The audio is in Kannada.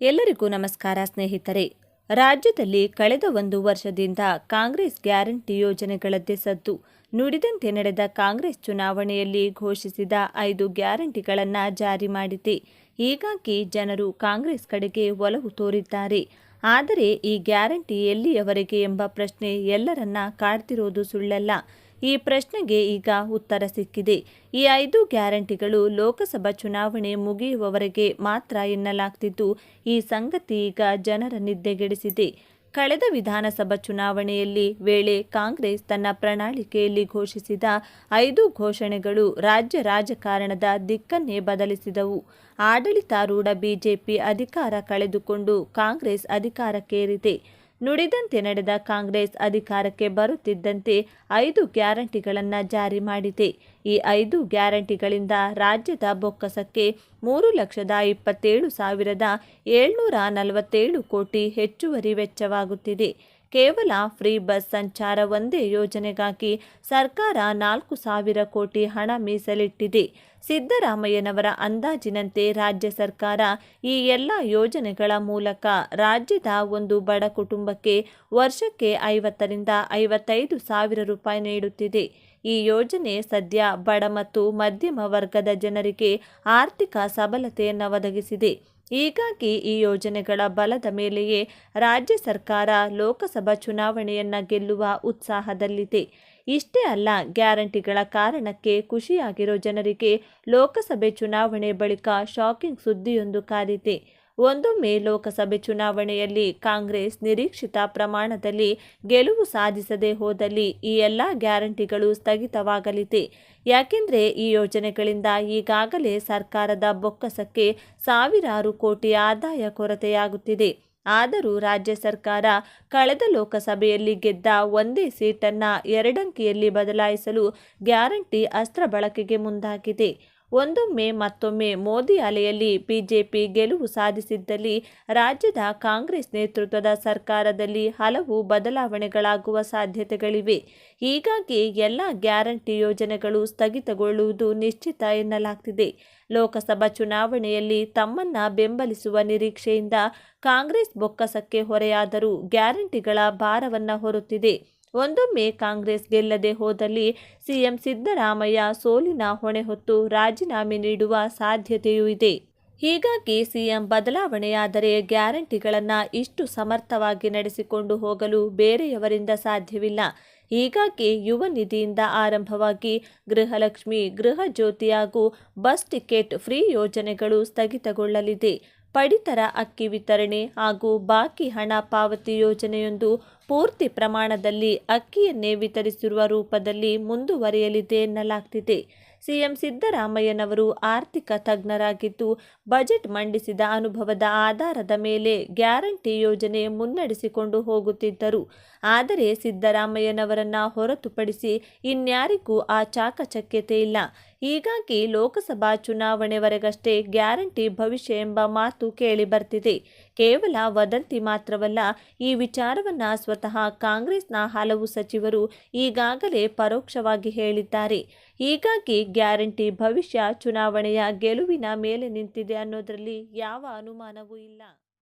ಎಲ್ಲರಿಗೂ ನಮಸ್ಕಾರ ಸ್ನೇಹಿತರೆ. ರಾಜ್ಯದಲ್ಲಿ ಕಳೆದ ಒಂದು ವರ್ಷದಿಂದ ಕಾಂಗ್ರೆಸ್ ಗ್ಯಾರಂಟಿ ಯೋಜನೆಗಳದ್ದೇ ಸದ್ದು. ನುಡಿದಂತೆ ನಡೆದ ಕಾಂಗ್ರೆಸ್ ಚುನಾವಣೆಯಲ್ಲಿ ಘೋಷಿಸಿದ ಐದು ಗ್ಯಾರಂಟಿಗಳನ್ನು ಜಾರಿ ಮಾಡಿದೆ. ಹೀಗಾಗಿ ಜನರು ಕಾಂಗ್ರೆಸ್ ಕಡೆಗೆ ಒಲವು ತೋರಿದ್ದಾರೆ. ಆದರೆ ಈ ಗ್ಯಾರಂಟಿ ಎಲ್ಲಿಯವರೆಗೆ ಎಂಬ ಪ್ರಶ್ನೆ ಎಲ್ಲರನ್ನ ಕಾಡ್ತಿರೋದು ಸುಳ್ಳಲ್ಲ. ಈ ಪ್ರಶ್ನೆಗೆ ಈಗ ಉತ್ತರ ಸಿಕ್ಕಿದೆ. ಈ ಐದು ಗ್ಯಾರಂಟಿಗಳು ಲೋಕಸಭಾ ಚುನಾವಣೆ ಮುಗಿಯುವವರೆಗೆ ಮಾತ್ರ ಎನ್ನಲಾಗ್ತಿದ್ದು. ಈ ಸಂಗತಿ ಈಗ ಜನರ ನಿದ್ದೆಗೆಡಿಸಿದೆ. ಕಳೆದ ವಿಧಾನಸಭಾ ಚುನಾವಣೆಯಲ್ಲಿ ವೇಳೆ ಕಾಂಗ್ರೆಸ್ ತನ್ನ ಪ್ರಣಾಳಿಕೆಯಲ್ಲಿ ಘೋಷಿಸಿದ ಐದು ಘೋಷಣೆಗಳು ರಾಜ್ಯ ರಾಜಕಾರಣದ ದಿಕ್ಕನ್ನೇ ಬದಲಿಸಿದವು. ಆಡಳಿತಾರೂಢ ಬಿಜೆಪಿ ಅಧಿಕಾರ ಕಳೆದುಕೊಂಡು ಕಾಂಗ್ರೆಸ್ ಅಧಿಕಾರಕ್ಕೇರಿದೆ. ನುಡಿದಂತೆ ನಡೆದ ಕಾಂಗ್ರೆಸ್ ಅಧಿಕಾರಕ್ಕೆ ಬರುತ್ತಿದ್ದಂತೆ ಐದು ಗ್ಯಾರಂಟಿಗಳನ್ನು ಜಾರಿ ಮಾಡಿದೆ. ಈ ಐದು ಗ್ಯಾರಂಟಿಗಳಿಂದ ರಾಜ್ಯದ ಬೊಕ್ಕಸಕ್ಕೆ ಮೂರು ಲಕ್ಷದ ಇಪ್ಪತ್ತೇಳು ಸಾವಿರದ ಏಳ್ನೂರ ನಲವತ್ತೇಳು ಕೋಟಿ ಹೆಚ್ಚುವರಿ ವೆಚ್ಚವಾಗುತ್ತಿದೆ. ಕೇವಲ ಫ್ರೀ ಬಸ್ ಸಂಚಾರ ಒಂದೇ ಯೋಜನೆಗಾಗಿ ಸರ್ಕಾರ ನಾಲ್ಕು ಸಾವಿರ ಕೋಟಿ ಹಣ ಮೀಸಲಿಟ್ಟಿದೆ. ಸಿದ್ದರಾಮಯ್ಯನವರ ಅಂದಾಜಿನಂತೆ ರಾಜ್ಯ ಸರ್ಕಾರ ಈ ಎಲ್ಲ ಯೋಜನೆಗಳ ಮೂಲಕ ರಾಜ್ಯದ ಒಂದು ಬಡ ಕುಟುಂಬಕ್ಕೆ ವರ್ಷಕ್ಕೆ ಐವತ್ತರಿಂದ ಐವತ್ತೈದು ಸಾವಿರ ರೂಪಾಯಿ ನೀಡುತ್ತಿದೆ. ಈ ಯೋಜನೆ ಸದ್ಯ ಬಡ ಮತ್ತು ಮಧ್ಯಮ ವರ್ಗದ ಜನರಿಗೆ ಆರ್ಥಿಕ ಸಬಲತೆಯನ್ನು ಒದಗಿಸಿದೆ. ಹೀಗಾಗಿ ಈ ಯೋಜನೆಗಳ ಬಲದ ಮೇಲೆಯೇ ರಾಜ್ಯ ಸರ್ಕಾರ ಲೋಕಸಭಾ ಚುನಾವಣೆಯನ್ನ ಗೆಲ್ಲುವ ಉತ್ಸಾಹದಲ್ಲಿದೆ. ಇಷ್ಟೇ ಅಲ್ಲ, ಗ್ಯಾರಂಟಿಗಳ ಕಾರಣಕ್ಕೆ ಖುಷಿಯಾಗಿರೋ ಜನರಿಗೆ ಲೋಕಸಭೆ ಚುನಾವಣೆ ಬಳಿಕ ಶಾಕಿಂಗ್ ಸುದ್ದಿಯೊಂದು ಕಾದಿದೆ ಒಂದೊಮ್ಮೆ ಲೋಕಸಭೆ ಚುನಾವಣೆಯಲ್ಲಿ ಕಾಂಗ್ರೆಸ್ ನಿರೀಕ್ಷಿತ ಪ್ರಮಾಣದಲ್ಲಿ ಗೆಲುವು ಸಾಧಿಸದೆ ಹೋದಲ್ಲಿ ಈ ಎಲ್ಲ ಗ್ಯಾರಂಟಿಗಳು ಸ್ಥಗಿತವಾಗಲಿದೆ. ಯಾಕೆಂದರೆ ಈ ಯೋಜನೆಗಳಿಂದ ಈಗಾಗಲೇ ಸರ್ಕಾರದ ಬೊಕ್ಕಸಕ್ಕೆ ಸಾವಿರಾರು ಕೋಟಿ ಆದಾಯ ಕೊರತೆಯಾಗುತ್ತಿದೆ. ಆದರೂ ರಾಜ್ಯ ಸರ್ಕಾರ ಕಳೆದ ಲೋಕಸಭೆಯಲ್ಲಿ ಗೆದ್ದ ಒಂದೇ ಸೀಟನ್ನು ಎರಡಂಕಿಯಲ್ಲಿ ಬದಲಾಯಿಸಲು ಗ್ಯಾರಂಟಿ ಅಸ್ತ್ರ ಬಳಕೆಗೆ ಮುಂದಾಗಿದೆ. ಒಂದೊಮ್ಮೆ ಮತ್ತೊಮ್ಮೆ ಮೋದಿ ಅಲೆಯಲ್ಲಿ ಬಿಜೆಪಿ ಗೆಲುವು ಸಾಧಿಸಿದ್ದಲ್ಲಿ ರಾಜ್ಯದ ಕಾಂಗ್ರೆಸ್ ನೇತೃತ್ವದ ಸರ್ಕಾರದಲ್ಲಿ ಹಲವು ಬದಲಾವಣೆಗಳಾಗುವ ಸಾಧ್ಯತೆಗಳಿವೆ. ಹೀಗಾಗಿ ಎಲ್ಲ ಗ್ಯಾರಂಟಿ ಯೋಜನೆಗಳು ಸ್ಥಗಿತಗೊಳ್ಳುವುದು ನಿಶ್ಚಿತ ಎನ್ನಲಾಗ್ತಿದೆ. ಲೋಕಸಭಾ ಚುನಾವಣೆಯಲ್ಲಿ ತಮ್ಮನ್ನ ಬೆಂಬಲಿಸುವ ನಿರೀಕ್ಷೆಯಿಂದ ಕಾಂಗ್ರೆಸ್ ಬೊಕ್ಕಸಕ್ಕೆ ಹೊರೆಯಾದರೂ ಗ್ಯಾರಂಟಿಗಳ ಭಾರವನ್ನ ಹೊರುತ್ತಿದೆ. ಒಂದೊಮ್ಮೆ ಕಾಂಗ್ರೆಸ್ ಗೆಲ್ಲದೆ ಹೋದಲ್ಲಿ ಸಿಎಂ ಸಿದ್ದರಾಮಯ್ಯ ಸೋಲಿನ ಹೊಣೆ ಹೊತ್ತು ರಾಜೀನಾಮೆ ನೀಡುವ ಸಾಧ್ಯತೆಯೂ ಇದೆ. ಹೀಗಾಗಿ ಸಿಎಂ ಬದಲಾವಣೆಯಾದರೆ ಗ್ಯಾರಂಟಿಗಳನ್ನು ಇಷ್ಟು ಸಮರ್ಥವಾಗಿ ನಡೆಸಿಕೊಂಡು ಹೋಗಲು ಬೇರೆಯವರಿಂದ ಸಾಧ್ಯವಿಲ್ಲ. ಹೀಗಾಗಿ ಯುವ ನಿಧಿಯಿಂದ ಆರಂಭವಾಗಿ ಗೃಹಲಕ್ಷ್ಮಿ, ಗೃಹ ಜ್ಯೋತಿ ಹಾಗೂ ಬಸ್ ಟಿಕೆಟ್ ಫ್ರೀ ಯೋಜನೆಗಳು ಸ್ಥಗಿತಗೊಳ್ಳಲಿದೆ. ಪಡಿತರ ಅಕ್ಕಿ ವಿತರಣೆ ಹಾಗೂ ಬಾಕಿ ಹಣ ಪಾವತಿ ಯೋಜನೆಯೊಂದು ಪೂರ್ತಿ ಪ್ರಮಾಣದಲ್ಲಿ ಅಕ್ಕಿಯನ್ನೇ ವಿತರಿಸಿರುವ ರೂಪದಲ್ಲಿ ಮುಂದುವರಿಯಲಿದೆ ಎನ್ನಲಾಗ್ತಿದೆ. ಸಿಎಂ ಸಿದ್ದರಾಮಯ್ಯನವರು ಆರ್ಥಿಕ ತಜ್ಞರಾಗಿದ್ದು, ಬಜೆಟ್ ಮಂಡಿಸಿದ ಅನುಭವದ ಆಧಾರದ ಮೇಲೆ ಗ್ಯಾರಂಟಿ ಯೋಜನೆ ಮುನ್ನಡೆಸಿಕೊಂಡು ಹೋಗುತ್ತಿದ್ದರು. ಆದರೆ ಸಿದ್ದರಾಮಯ್ಯನವರನ್ನ ಹೊರತುಪಡಿಸಿ ಇನ್ಯಾರಿಗೂ ಆ ಚಾಕಚಕ್ಯತೆ ಇಲ್ಲ. ಹೀಗಾಗಿ ಲೋಕಸಭಾ ಚುನಾವಣೆವರೆಗಷ್ಟೇ ಗ್ಯಾರಂಟಿ ಭವಿಷ್ಯ ಎಂಬ ಮಾತು ಕೇಳಿ ಬರ್ತಿದೆ. ಕೇವಲ ವದಂತಿ ಮಾತ್ರವಲ್ಲ, ಈ ವಿಚಾರವನ್ನ ಸ್ವತಃ ಕಾಂಗ್ರೆಸ್ನ ಹಲವು ಸಚಿವರು ಈಗಾಗಲೇ ಪರೋಕ್ಷವಾಗಿ ಹೇಳಿದ್ದಾರೆ. ಹೀಗಾಗಿ ಗ್ಯಾರಂಟಿ ಭವಿಷ್ಯ ಚುನಾವಣೆಯ ಗೆಲುವಿನ ಮೇಲೆ ನಿಂತಿದೆ ಅನ್ನೋದರಲ್ಲಿ ಯಾವ ಅನುಮಾನವೂ ಇಲ್ಲ.